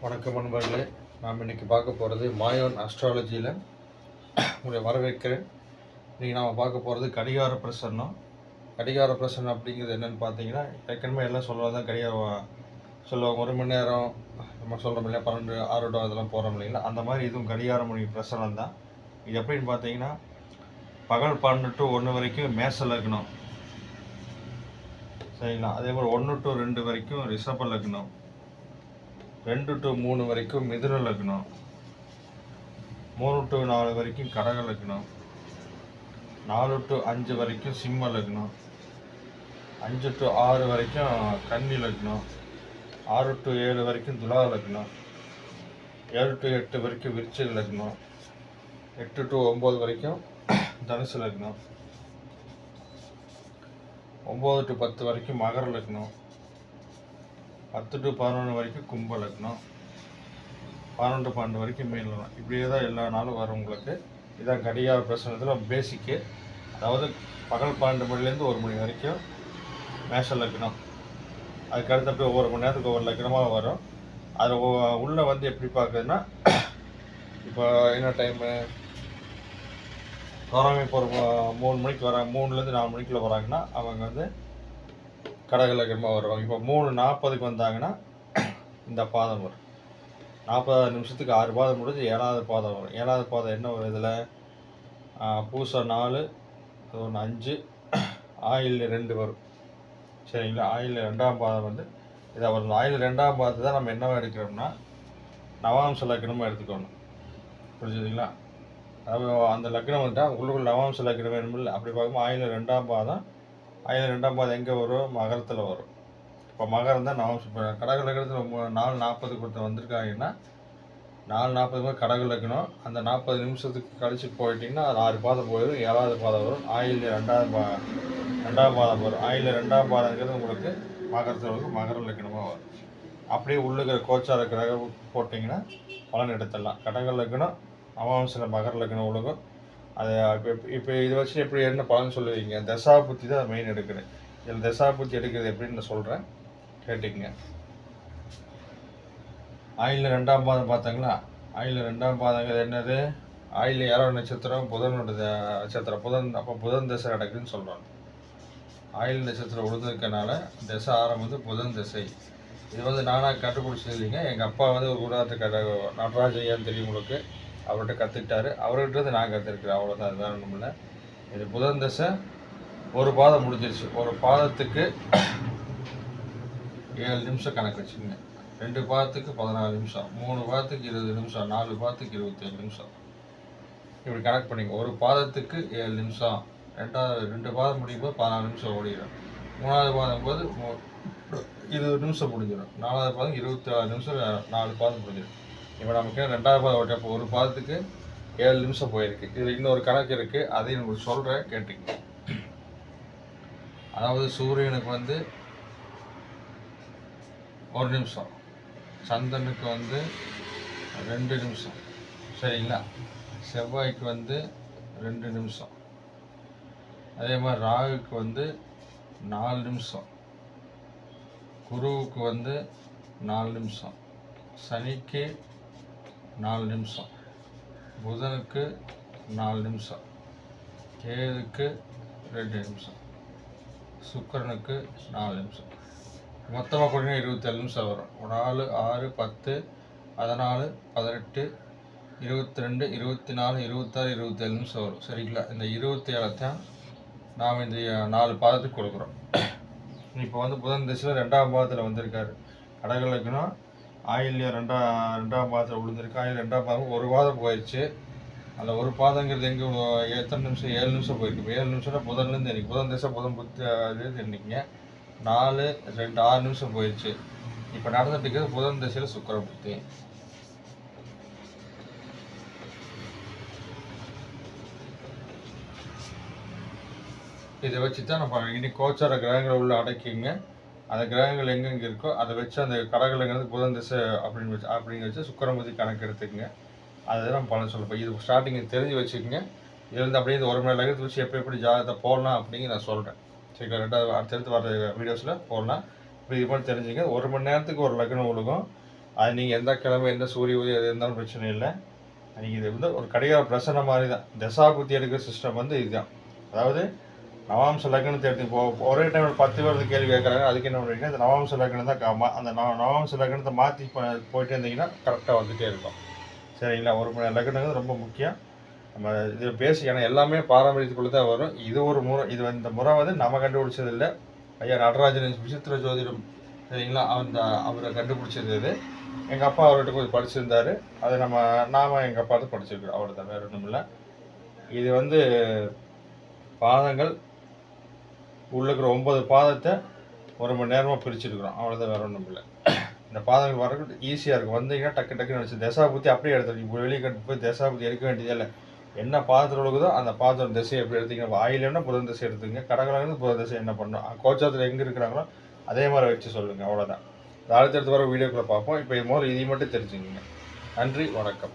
வணக்கம் நண்பர்களே. நாம் இன்னைக்கு பார்க்க போகிறது மாயோன் அஸ்ட்ராலஜியில் உங்களை வரவேற்கிறேன். இன்றைக்கி நாம் பார்க்க போகிறது கடிகார பிரசன்னம். கடிகார பிரசன்னம் அப்படிங்கிறது என்னென்னு பார்த்தீங்கன்னா ஏற்கனவே எல்லாம் சொல்கிறது தான் கடிகாரம் சொல்லுவாங்க. ஒரு மணி நேரம் நம்ம சொல்கிறோம் இல்லையா பன்னெண்டு ஆறு டு அதெல்லாம் போகிறோம் இல்லைங்களா? அந்த மாதிரி இதுவும் கடிகார மொழி பிரசனம் தான். இது எப்படின்னு பார்த்தீங்கன்னா பகல் பன்னெண்டு டு ஒன்று வரைக்கும் மேசல் இருக்கணும். சரிங்களா? அதே மாதிரி ஒன்று டு ரெண்டு வரைக்கும் ரிஷப லக்னம் ரெண்டு டு மூணு வரைக்கும் மிதுன லக்னம். மூணு டு நாலு வரைக்கும் கடக லக்னம். நாலு டு அஞ்சு வரைக்கும் சிம்ம லக்னம். அஞ்சு டு ஆறு வரைக்கும் கன்னி லக்னம். ஆறு டு ஏழு வரைக்கும் துலா லக்னம். ஏழு டு எட்டு வரைக்கும் விருச்சிக லக்னம். எட்டு டு ஒம்பது வரைக்கும் தனுசு லக்னம். ஒம்பது டு பத்து வரைக்கும் மகர லக்னம். பத்து டு பதினொன்று வரைக்கும் கும்ப லக்னம். பன்னெண்டு பன்னெண்டு வரைக்கும் மீன் லக்னம். இப்படியே தான் எல்லா நாளும் வரும் உங்களுக்கு. இதான் கடிகார பிரசனத்தில் பேசிக்கு அதாவது பகல் பன்னெண்டு மணிலேருந்து ஒரு மணி வரைக்கும் மேஷ லக்னம். அதுக்கு அடுத்து அப்படியே ஒவ்வொரு மணி நேரத்துக்கு ஒவ்வொரு லக்னமாக வரும். அதில் உள்ளே வந்து எப்படி பார்க்குதுன்னா இப்போ என்ன டைமு தோராமை இப்போ ஒரு மூணு மணிக்கு வராங்க மூணுலேருந்து நாலு மணிக்குள்ளே வராங்கன்னா அவங்க வந்து கடகலகமாக வருவாங்க. இப்போ மூணு நாற்பதுக்கு வந்தாங்கன்னா இந்த பாதம் வரும். நாற்பதாவது நிமிஷத்துக்கு ஆறு பாதம் முடிஞ்சு ஏழாவது பாதம் வரும். ஏழாவது பாதம் என்ன வரும் இதில்? பூசை நாலு அது ஒன்று அஞ்சு ஆயில் ரெண்டு வரும். சரிங்களா? ஆயில் ரெண்டாம் பாதம் வந்து இதை வரும். ஆயில் ரெண்டாம் பாதத்தை தான் நம்ம என்னவா எடுக்கிறோம்னா நவாம்ச லக்னமாக எடுத்துக்கணும். புரிஞ்சுதுங்களா? அந்த லக்னம் வந்துட்டால் உள்ளுக்குள்ள நவாம்ச லக்னம் வேணுமில்ல. அப்படி பார்க்கும்போது ஆயில் ரெண்டாம் பாதம் ஆயில் ரெண்டாம் பாதம் எங்கே வரும்? மகரத்தில் வரும். இப்போ மகரம் தான் இப்போ கடக லக்கணத்தில் நாலு நாற்பதுக்கு ஒருத்தர் வந்திருக்காங்கன்னா நாலு நாற்பது மாதிரி கடகு லக்கணம். அந்த நாற்பது நிமிஷத்துக்கு கழிச்சு போயிட்டிங்கன்னா அது ஆறு பாதம் போயிடும். ஏழாவது பாதம் வரும். ஆயில் ரெண்டாவது பா ரெண்டாம் பாதம் வரும். ஆயில் ரெண்டாம் பாதங்கிறது உங்களுக்கு மகரத்தில் வரும். மகர லக்னமாக வரும். அப்படியே உள்ளுக்கிற கோச்சார கிரகம் போட்டிங்கன்னா பலன் எடுத்துடலாம். கடக லக்னம் அமாவாசையில் மகர லக்னம் உலகம். அது இப்போ இப்போ இதை வச்சு எப்படி என்ன பலன் சொல்லுவீங்க? தசா புத்தி தான் மெயின் எடுக்கிறேன் இதில் தசா புத்தி எடுக்கிறது எப்படின்னு நான் சொல்கிறேன் கேட்டுக்கங்க. ஆயில் ரெண்டாம் பாதம் பார்த்தாங்களா? ஆயில் ரெண்டாம் பாதங்கிறது என்னது? ஆயில் யாரோ நட்சத்திரம் புதனோட நட்சத்திரம். புதன் அப்போ புதன் தசை நடக்குதுன்னு சொல்கிறாங்க ஆயில் நட்சத்திரம் உழுதுக்கனால தசை ஆரம்பித்து புதன் திசை. இது வந்து நானாக கண்டுபிடிச்சது இல்லைங்க. எங்கள் அப்பா வந்து ஒரு குடாரத்தை கட நடராஜ ஐயான்னு தெரியும் உங்களுக்கு. அவர்கிட்ட கற்றுக்கிட்டாரு அவர்கிட்ட நான் கற்றுருக்கிறேன் அவ்வளோதான் அதுதான் ஒன்றும் இல்லை. இது புதன் தசை. ஒரு பாதம் முடிஞ்சிருச்சு. ஒரு பாதத்துக்கு ஏழு நிமிஷம் கணக்கு வச்சுக்கோங்க. ரெண்டு பாதத்துக்கு பதினாலு நிமிஷம். மூணு பாதத்துக்கு இருபது நிமிஷம். நாலு பாதத்துக்கு இருபத்தேழு நிமிஷம். இப்படி கணக்கு பண்ணிங்க ஒரு பாதத்துக்கு ஏழு நிமிஷம். ரெண்டாவது ரெண்டு பாதம் முடியும் போது பதினாலு நிமிஷம் ஓடிடும். மூணாவது பாதம் போது இருபது நிமிஷம் முடிஞ்சிடும். நாலாவது பாதம் இருபத்தி ஆறு நிமிஷம் நாலு பாதம் முடிஞ்சிடும். இப்போ நமக்கு ரெண்டாவது பாதம் ஓட்டி ஒரு பாதத்துக்கு ஏழு நிமிஷம் போயிருக்கு. இதில் இன்னொரு கணக்கு இருக்குது அதையும் உங்களுக்கு சொல்கிறேன் கேட்டுங்க அதாவது சூரியனுக்கு வந்து ஒரு நிமிஷம். சந்திரனுக்கு வந்து ரெண்டு நிமிஷம். சரிங்களா? செவ்வாய்க்கு வந்து ரெண்டு நிமிஷம். அதே மாதிரி ராகுக்கு வந்து நாலு நிமிஷம். குருவுக்கு வந்து நாலு நிமிஷம். சனிக்கு நாலு நிமிஷம். புதனுக்கு நாலு நிமிஷம். கேதுக்கு ரெண்டு நிமிஷம். சுக்கரனுக்கு நாலு நிமிஷம். மொத்தமாக கூட இருபத்தேழு நிமிஷம் வரும். நாலு ஆறு பத்து பதினாலு பதினெட்டு இருபத்தி ரெண்டு இருபத்தி நாலு இருபத்தாறு இருபத்தேழு நிமிஷம் வரும். சரிங்களா? இந்த இருபத்தி ஏழைத்தான் நாம் இந்த நாலு பாதத்துக்கு கொடுக்குறோம். இப்போ வந்து புதன் திசையில் ரெண்டாம் பாதத்தில் வந்திருக்காரு. கடகலக்குன்னா ஆயில்யம் ரெண்டாம் ரெண்டாம் பாதத்தில் விழுந்திருக்கு. ஆயில் ரெண்டாம் பாதம் ஒரு பாதம் போயிடுச்சு. அந்த ஒரு பாதங்கிறது எங்கே எத்தனை நிமிஷம்? ஏழு நிமிஷம் போயிருக்கு. இப்போ ஏழு நிமிஷம்னா புதன்லேருந்து எனக்கு புதன் திசை புதன் புத்தி இது நாலு ரெண்டு ஆறு நிமிஷம் போயிடுச்சு. இப்போ நடந்துட்டு இருக்கிறது புதன் திசையில் சுக்கர புத்தி. இதை வச்சு தான் நம்ம இனி கோச்சார கிரகங்களை உள்ள அடக்கிங்க. அந்த கிரகங்கள் எங்கெங்கே இருக்கோ அதை வச்சு அந்த கடகலங்கிறது புதன் திசை அப்படின்னு வச்சு அப்படிங்க வச்சு சுக்கரமதி கணக்கு எடுத்துக்கங்க. அதை பலன் சொல்லப்போ இது ஸ்டார்டிங் தெரிஞ்சு வச்சுக்கோங்க. இதுலேருந்து அப்படியே இந்த ஒரு மணி நேரம் வச்சு எப்போ எப்படி ஜாதகத்தை போடலாம் அப்படிங்க நான் சொல்கிறேன் சரி ரெண்டாவது அடுத்தடுத்து வர வீடியோஸில் போடலாம். இப்படி இது மாதிரி தெரிஞ்சுங்க. ஒரு மணி நேரத்துக்கு ஒரு லக்னம் ஒழுகும் அது நீங்கள் எந்த கிழமை எந்த சூரிய உதயம் எது இருந்தாலும் பிரச்சனை இல்லை. நீங்கள் இது வந்து ஒரு கடிகார பிரசனை மாதிரி தான் தசாபுத்தி எடுக்கிற சிஸ்டம் வந்து இதுதான். அதாவது நவாம்ச லக்னத்தை எடுத்து இப்போ ஒரே டைமில் பத்து பேர் கேள்வி கேட்குறாங்க. அதுக்கு என்ன பண்ணுறீங்க அந்த நவாம்ச லக்னம் தான் கா- அந்த நவ- நவாம்ச லக்னத்தை மாற்றி போயிட்டே இருந்தீங்கன்னா கரெக்டாக வந்துகிட்டே இருக்கும். சரிங்களா? ஒரு மணி லக்னங்கிறது ரொம்ப முக்கியம். நம்ம இது பேசி ஏன்னா எல்லாமே பாரம்பரியத்துக்குள்ளே தான் வரும். இது ஒரு முறை இது இந்த முறை வந்து நம்ம கண்டுபிடிச்சது இல்லை ஐயா நடராஜன் விசித்திர ஜோதிடம் சரிங்களா? அந்த அவரை கண்டுபிடிச்சது இது. எங்கள் அப்பா அவர்கிட்ட கொஞ்சம் படிச்சிருந்தார். அதை நம்ம நாம எங்கள் அப்பா தான் படிச்சிருக்கிறோம். அவ்வளோ தான் ஒன்றும் இல்லை இது வந்து பாதங்கள் உள்ளே இருக்கிற ஒன்பது பாதத்தை ஒரு மணி நேரமாக பிரிச்சுருக்குறோம். அவ்வளோதான் வேற ஒன்றும் இல்லை. இந்த பாதங்கள் வரக்கு ஈஸியாக இருக்கும். வந்தீங்கன்னா டக்கு டக்குன்னு நினச்சி தசாபுத்தி அப்படியே எடுத்து இப்போ வெளியே கட்டு போய் தசாபுத்தி எடுக்க வேண்டியதே இல்லை. என்ன பாதத்தில் உழுகுதோ அந்த பாதத்தோட திசையை எப்படி எடுத்தீங்க ஆயிலன்னா புதன் திசை எடுத்துங்க கடகலன்னு புதன் திசை என்ன பண்ணணும் கோச்சாரத்தில் எங்கே இருக்கிறாங்களோ அதே மாதிரி வச்சு சொல்லுங்கள் அவ்வளோதான் அடுத்தடுத்து வர வீடியோக்குள்ளே பார்ப்போம். இப்போ இது முதல்ல இதை மட்டும் தெரிஞ்சுக்கோங்க. நன்றி வணக்கம்.